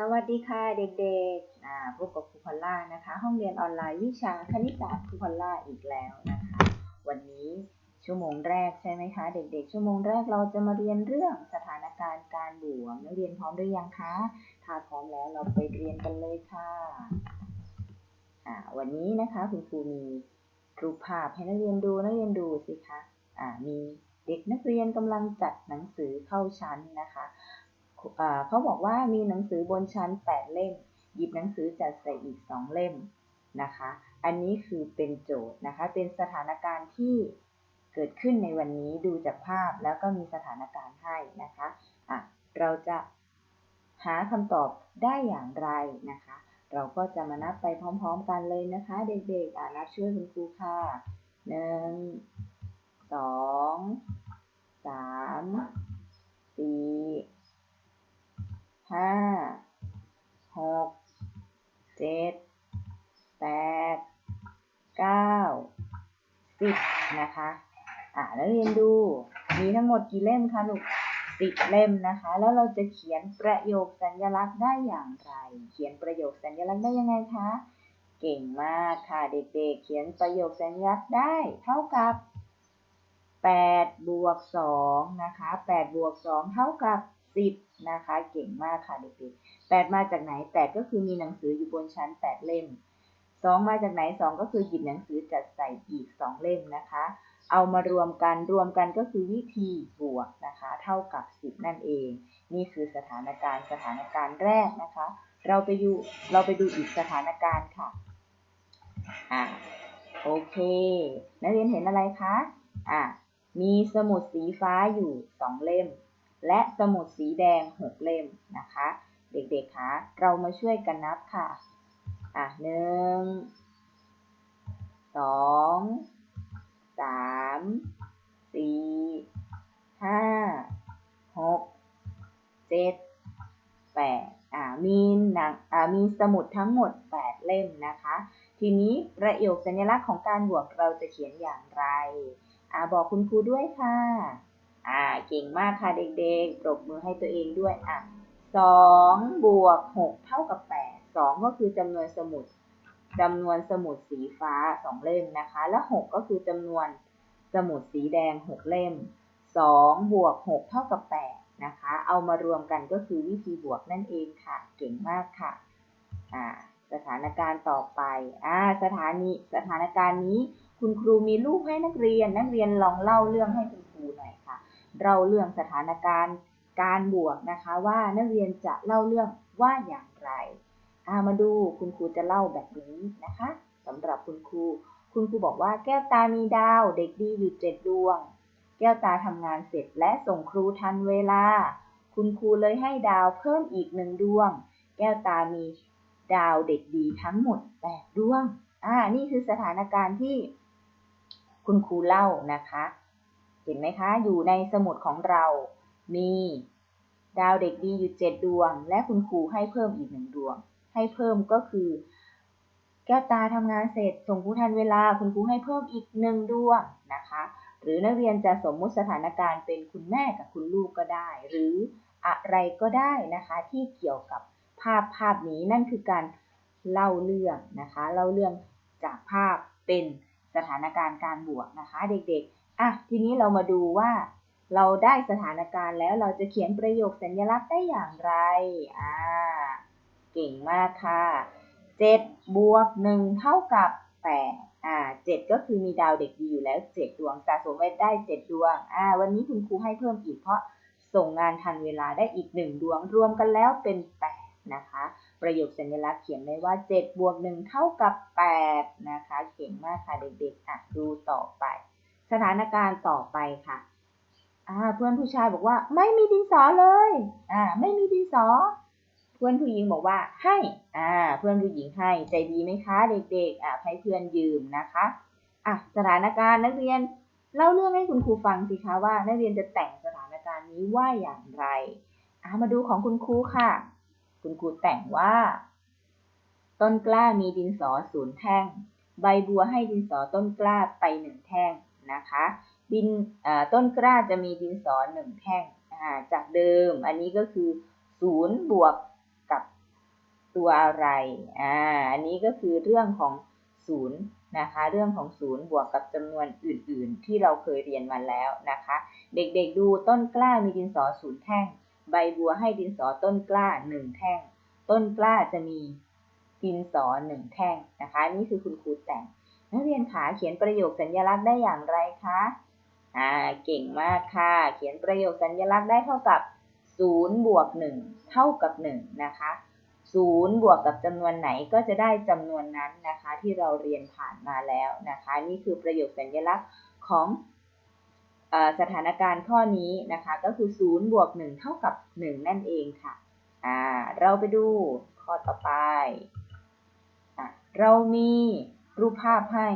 สวัสดีค่ะเด็กๆพบกับครูพอลล่านะคะ ห้องเรียนออนไลน์วิชาคณิตศาสตร์ครูพอลล่าอีกแล้วนะคะ วันนี้ชั่วโมงแรกใช่ไหมคะ เด็กๆ ชั่วโมงแรกเราจะมาเรียนเรื่องสถานการณ์การบวกนักเรียนพร้อมหรือยังคะ ถ้าพร้อมแล้วเราไปเรียนกันเลยค่ะอ่าวันนี้นะคะคุณครูมีรูปภาพให้นักเรียนดูนักเรียนดูสิคะอ่ามีเด็กนักเรียนกำลังจัดหนังสือเข้าชั้นนะคะ เขาบอกว่ามีหนังสือบนชั้น 8 เล่ม หยิบหนังสือจัดใส่อีก 2 เล่มนะคะ อันนี้คือเป็นโจทย์นะคะ เป็นสถานการณ์ที่เกิดขึ้นในวันนี้ดูจากภาพแล้วก็มีสถานการณ์ให้นะคะะเราจะหาคำตอบได้อย่างไรนะคะ เราก็จะมานับไปพร้อมๆกันเลยนะคะ เด็กๆอ่านับช่วยคุณครูค่ะหนึ่งสองสามสี่ ห้าหกเจ็ดแปดเก้าสิบนะคะ อ่าแล้วเรียนดู มีทั้งหมดกี่เล่มคะลูกสิบเล่มนะคะ แล้วเราจะเขียนประโยคสัญลักษณ์ได้อย่างไร เขียนประโยคสัญลักษณ์ได้ยังไงคะ เก่งมากค่ะเด็กๆ เขียนประโยคสัญลักษณ์ได้ เท่ากับ8บวก2นะคะ8บวก2เท่ากับ 10 นะคะ เก่งมากค่ะเด็กๆ8มาจากไหน 8 ก็คือมีหนังสืออยู่บนชั้น 8 เล่ม 2 มาจากไหน 2 ก็คือหยิบหนังสือจัดใส่อีก 2 เล่มนะคะ เอามารวมกันรวมกันก็คือวิธีบวกนะคะ เท่ากับ 10 นั่นเอง นี่คือสถานการณ์สถานการณ์แรกนะคะ เราไปดูเราไปดูอีกสถานการณ์ค่ะอ่าโอเค นักเรียนเห็นอะไรคะ อ่ามีสมุดสีฟ้าอยู่2เล่ม และสมุดสีแดง 6 เล่มนะคะ เด็กๆคะเรามาช่วยกันนับค่ะ อะหนึ่งสองสามสี่ห้าหกเจ็ดแปดอ่ามีหนังอ่ามีสมุดทั้งหมด 8 เล่มนะคะ ทีนี้ประโยคสัญลักษณ์ของการบวกเราจะเขียนอย่างไรอ่าบอกคุณครูด้วยค่ะ อ่าเก่งมากค่ะเด็กๆ ปรบมือให้ตัวเองด้วยอะสองบวกหกเท่ากับแปดสองก็คือจำนวนสมุดจำนวนสมุดสีฟ้าสองเล่มนะคะ และหกก็คือจำนวนสมุดสีแดงหกเล่มสองบวกหกเท่ากับแปดนะคะ เอามารวมกันก็คือวิธีบวกนั่นเองค่ะ เก่งมากค่ะอ่าสถานการณ์ต่อไปอ่าสถานีสถานการณ์นี้คุณครูมีรูปให้นักเรียน นักเรียนลองเล่าเรื่องให้คุณครูหน่อยค่ะ เราเรื่องสถานการณ์การบวกนะคะว่านักเรียนจะเล่าเรื่องว่าอย่างไรามาดูคุณครูจะเล่าแบบนี้นะคะสำหรับคุณครู คุณครูบอกว่าแก้วตามีดาวเด็กดีอยู่เจ็ดดวง แก้วตาทำงานเสร็จและส่งครูทันเวลา คุณครูเลยให้ดาวเพิ่มอีกหนึ่งดวง แก้วตามีดาวเด็กดีทั้งหมดแปดดวงอ่านี่คือสถานการณ์ที่คุณครูเล่านะคะ เห็นไหมคะ อยู่ในสมุดของเรา มีดาวเด็กดีอยู่เจ็ดดวง และคุณครูให้เพิ่มอีกหนึ่งดวง ให้เพิ่มก็คือ แก้วตาทำงานเสร็จ ส่งครูทันเวลา คุณครูให้เพิ่มอีกหนึ่งดวงนะคะ หรือนักเรียนจะสมมุติสถานการณ์เป็นคุณแม่กับคุณลูกก็ได้ หรืออะไรก็ได้นะคะที่เกี่ยวกับภาพภาพนี้นั่นคือการเล่าเรื่องนะคะ เล่าเรื่องจากภาพเป็นสถานการณ์การบวกนะคะ เด็กๆ อะทีนี้เรามาดูว่าเราได้สถานการณ์แล้วเราจะเขียนประโยคสัญลักษณ์ได้อย่างไร อ่า เก่งมากค่ะ7บวก1เท่ากับ8อ่า7ก็คือมีดาวเด็กดีอยู่แล้ว 7 ดวงสะสมไว้ได้ 7 ดวง อ่า วันนี้คุณครูให้เพิ่มอีกเพราะส่งงานทันเวลาได้อีก 1 ดวง รวมกันแล้วเป็น 8 นะคะ ประโยคสัญลักษณ์เขียนไว้ว่า 7 บวก 1 เท่ากับ 8 นะคะ เก่งมากค่ะเด็กๆ อะ ดูต่อไป สถานการณ์ต่อไปค่ะอ่าเพื่อนผู้ชายบอกว่า ไม่มีดินสอเลยอ่าไม่มีดินสอ เพื่อนผู้หญิงบอกว่าให้อ่าเพื่อนผู้หญิงให้ใจดีไหมคะ เด็กๆอ่าให้เพื่อนยืมนะคะอะสถานการณ์นักเรียนเล่าเรื่องให้คุณครูฟังสิคะว่า นักเรียนจะแต่งสถานการณ์นี้ว่าอย่างไรอ่ามาดูของคุณครูค่ะ คุณครูแต่งว่า ต้นกล้ามีดินสอศูนย์แท่ง ใบบัวให้ดินสอต้นกล้าไปหนึ่งแท่ง นะคะ ดินต้นกล้าจะมีดินสอหนึ่งแท่งจากเดิม อันนี้ก็คือศูนย์บวกกับตัวอะไรอ่าอันนี้ก็คือเรื่องของศูนย์นะคะ เรื่องของศูนย์บวกกับจำนวนอื่น ๆ ที่เราเคยเรียนมาแล้วนะคะ เด็ก ๆ ดูต้นกล้ามีดินสอศูนย์แท่ง ใบบัวให้ดินสอต้นกล้าหนึ่งแท่ง ต้นกล้าจะมีดินสอหนึ่งแท่งนะคะนี่คือคุณครูแต่ง นักเรียนขาเขียนประโยคสัญลักษณ์ได้อย่างไรคะ อ่า เก่งมากค่ะ เขียนประโยคสัญลักษณ์ได้เท่ากับ0บวก1เท่ากับ1นะคะ0บวกกับจำนวนไหนก็จะได้จำนวนนั้นนะคะ ที่เราเรียนผ่านมาแล้วนะคะ นี่คือประโยคสัญลักษณ์ของอสถานการณ์ข้อนี้นะคะ ก็คือ0บวก1เท่ากับ 1 นั่นเองค่ะอ่าเราไปดูข้อต่อไปอเรามี รูปภาพให้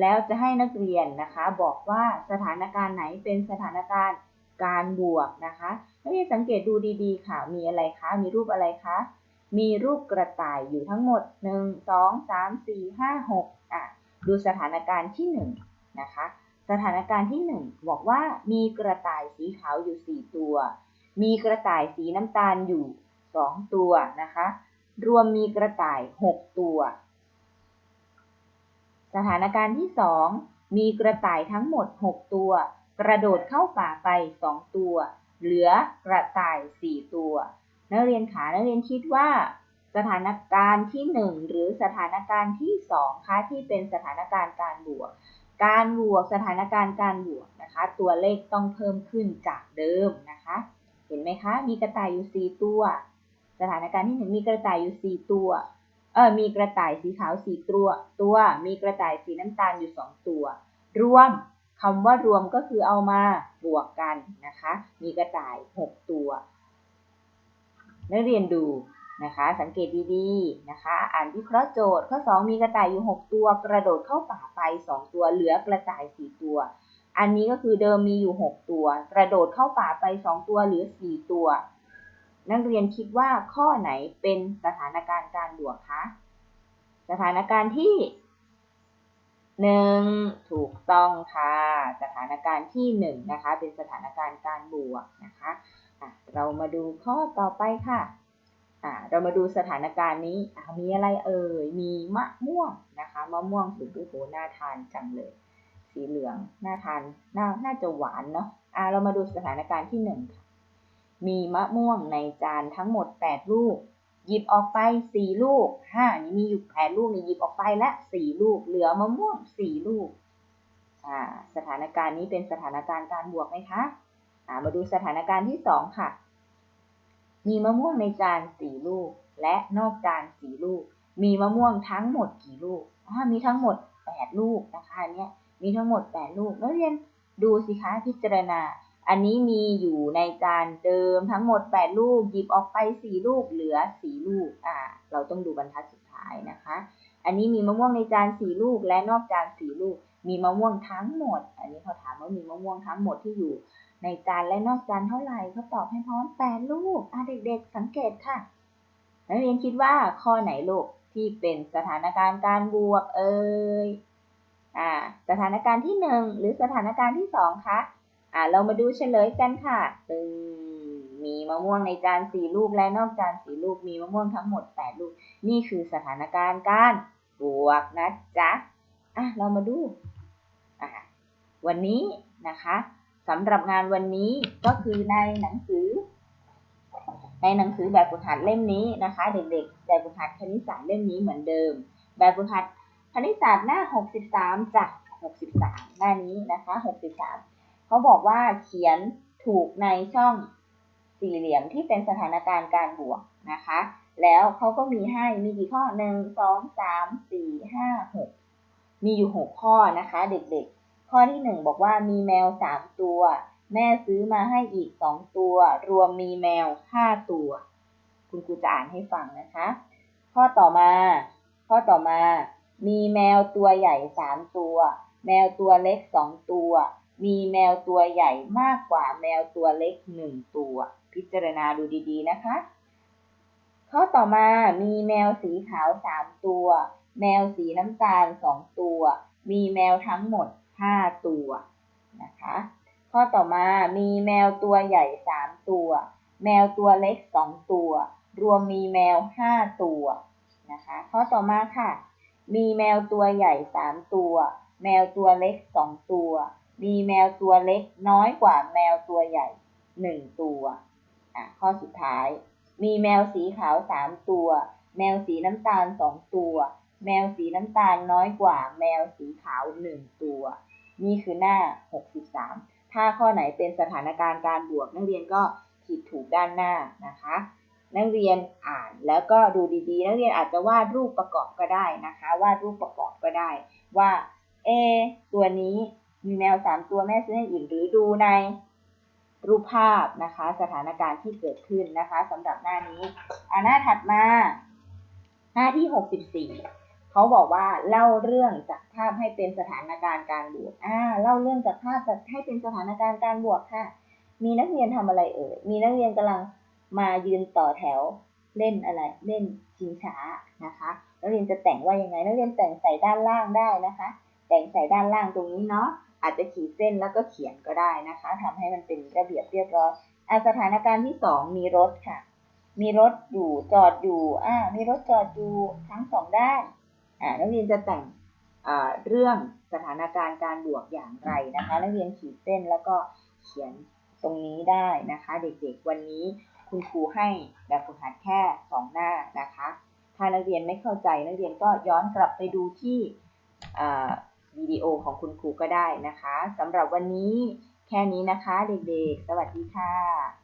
แล้วจะให้นักเรียนนะคะ บอกว่าสถานการณ์ไหนเป็นสถานการณ์การบวกนะคะนักเรียนสังเกตดูดีๆ ค่ะ มีอะไรคะ มีรูปอะไรคะ มีรูปกระต่ายอยู่ทั้งหมด 1 2 3 4 5 6อะดูสถานการณ์ที่1นะคะ สถานการณ์ที่ 1 บอกว่ามีกระต่ายสีขาวอยู่ 4 ตัว มีกระต่ายสีน้ำตาลอยู่ 2 ตัวนะคะ รวมมีกระต่าย 6 ตัว สถานการณ์ที่ 2 มีกระต่ายทั้งหมด 6 ตัว กระโดดเข้าป่าไป 2 ตัว เหลือกระต่าย 4 ตัว นักเรียนขานักเรียนคิดว่า สถานการณ์ที่ 1 หรือสถานการณ์ที่2คะที่เป็นสถานการณ์การบวก การบวกสถานการณ์การบวกนะคะ ตัวเลขต้องเพิ่มขึ้นจากเดิมนะคะ เห็นไหมคะ มีกระต่ายอยู่ 4 ตัว สถานการณ์ที่ 1 มีกระต่ายอยู่ 4 ตัว เออมีกระต่ายสีขาว4ตัวตัว มีกระต่ายสีน้ำตาลอยู่2ตัว รวมคำว่ารวมก็คือเอามาบวกกันนะคะ มีกระต่าย6ตัวนักเรียนดูนะคะ สังเกตดีๆนะคะ อ่านวิเคราะห์โจทย์ข้อ 2 มีกระต่ายอยู่ 6 ตัว กระโดดเข้าป่าไป 2 ตัว เหลือกระต่าย 4 ตัว อันนี้ก็คือเดิมมีอยู่ 6 ตัว กระโดดเข้าป่าไป 2 ตัวเหลือ 4 ตัว นักเรียนคิดว่าข้อไหนเป็นสถานการณ์การบวกคะ สถานการณ์ที่หนึ่งถูกต้องค่ะ สถานการณ์ที่หนึ่งนะคะ เป็นสถานการณ์การบวกนะคะะเรามาดูข้อต่อไปค่ะะเรามาดูสถานการณ์นี้มีอะไรเอ่ยมีมะม่วงนะคะมะม่วงสุดโอ้โหน่าทานจังเลย สีเหลืองน่าทานน่าน่าจะหวานเนาะะเรามาดูสถานการณ์ที่หนึ่งค่ะ มีมะม่วงในจานทั้งหมด 8 ลูก หยิบออกไปสี่ลูกห้านี่มีอยู่แปดลูกนี่หยิบออกไปและสี่ลูก เหลือมะม่วงสี่ลูก อ่า สถานการณ์นี้เป็นสถานการณ์การบวกไหมคะ อ่า มาดูสถานการณ์ที่สองค่ะ มีมะม่วงในจานสี่ลูก และนอกจานสี่ลูก มีมะม่วงทั้งหมดกี่ลูกอ่ามีทั้งหมดแปดลูกนะคะเนี้ยมีทั้งหมดแปดลูกนักเรียนดูสิคะพิจารณา อันนี้มีอยู่ในจานเดิมทั้งหมด 8 ลูก หยิบออกไป 4 ลูก เหลือ 4 ลูก อ่า เราต้องดูบรรทัดสุดท้ายนะคะ อันนี้มีมะม่วงในจาน 4 ลูก และนอกจาน 4 ลูก มีมะม่วงทั้งหมด อันนี้เขาถามว่ามีมะม่วงทั้งหมดที่อยู่ ในจานและนอกจานเท่าไหร่เขาตอบให้พร้อม 8 ลูก อ่าเด็ก ๆ สังเกตค่ะ นักเรียนคิดว่าข้อไหนลูกที่เป็นสถานการณ์การบวกเอ่ย อ่า สถานการณ์ที่ 1 หรือสถานการณ์ที่ 2 คะ อ่าเรามาดูเฉลยกันค่ะตึงมีมะม่วงในจานสี่ลูกและนอกจานสี่ลูกมีมะม่วงทั้งหมดแปดลูก นี่คือสถานการณ์การบวกนะจ๊ะอะเรามาดูอะวันนี้นะคะสำหรับงานวันนี้ก็คือในหนังสือ ในหนังสือแบบฝึกหัดเล่มนี้นะคะ เด็กๆแบบฝึกหัดคณิตศาสตร์เล่มนี้เหมือนเดิม แบบฝึกหัดคณิตศาสตร์หน้า 63จาก63 หน้านี้นะคะ 63 เขาบอกว่าเขียนถูกในช่องสี่เหลี่ยมที่เป็นสถานการณ์การบวกนะคะ แล้วเขาก็มีให้มีกี่ข้อหนึ่งสองสามสี่ห้าหกมีอยู่หกข้อนะคะ เด็กๆ ข้อที่หนึ่งบอกว่ามีแมวสามตัว แม่ซื้อมาให้อีกสองตัว รวมมีแมวห้าตัว คุณครูจะอ่านให้ฟังนะคะ ข้อต่อมา ข้อต่อมา มีแมวตัวใหญ่สามตัว แมวตัวเล็กสองตัว มีแมวตัวใหญ่มากกว่าแมวตัวเล็กหนึ่งตัว พิจารณาดูดีๆนะคะ ข้อต่อมามีแมวสีขาวสามตัว แมวสีน้ำตาลสองตัว มีแมวทั้งหมดห้าตัวนะคะ ข้อต่อมามีแมวตัวใหญ่สามตัว แมวตัวเล็กสองตัว รวมมีแมว5ตัวนะคะ ข้อต่อมาค่ะ มีแมวตัวใหญ่3ตัว แมวตัวเล็ก2ตัว มีแมวตัวเล็กน้อยกว่าแมวตัวใหญ่1ตัว อะ ข้อสุดท้าย มีแมวสีขาว3ตัว แมวสีน้ำตาล2ตัว แมวสีน้ำตาลน้อยกว่า แมวสีขาว1ตัว นี่คือหน้า 63 ถ้าข้อไหนเป็นสถานการณ์การบวก นักเรียนก็ขีดถูกด้านหน้านะคะ นักเรียนอ่านแล้วก็ดูดีๆ นักเรียนอาจจะวาดรูปประกอบก็ได้นะคะ วาดรูปประกอบก็ได้ว่า เอ ตัวนี้ มีแมวสามตัวแม่ซื้อให้อิ่มหรือดูในรูปภาพนะคะ สถานการณ์ที่เกิดขึ้นนะคะสำหรับหน้านี้อ่าหน้าถัดมา หน้าที่64เขาบอกว่าเล่าเรื่องจากภาพให้เป็นสถานการณ์การบวกอ่าเล่าเรื่องจากภาพจากให้เป็นสถานการณ์การบวกค่ะ มีนักเรียนทำอะไรเอ่ยมีนักเรียนกำลังมายืนต่อแถวเล่นอะไรเล่นชิงช้านะคะนักเรียนจะแต่งว่ายังไงนักเรียนแต่งใส่ด้านล่างได้นะคะ แต่งใส่ด้านล่างตรงนี้เนาะ อาจจะขีดเส้นแล้วก็เขียนก็ได้นะคะทำให้มันเป็นระเบียบเรียบร้อยอะสถานการณ์ที่สองมีรถค่ะ มีรถอยู่จอดอยู่อ่ามีรถจอดอยู่ทั้งสองด้านอ่านักเรียนจะแต่งเรื่องสถานการณ์การบวกอย่างไรนะคะนักเรียนขีดเส้นแล้วก็เขียนตรงนี้ได้นะคะ เด็กๆวันนี้คุณครูให้แบบฝึกหัดแค่สองหน้านะคะ ถ้านักเรียนไม่เข้าใจนักเรียนก็ย้อนกลับไปดูที่อ่า วิดีโอของคุณครูก็ได้นะคะสำหรับวันนี้แค่นี้นะคะเด็กๆ สวัสดีค่ะ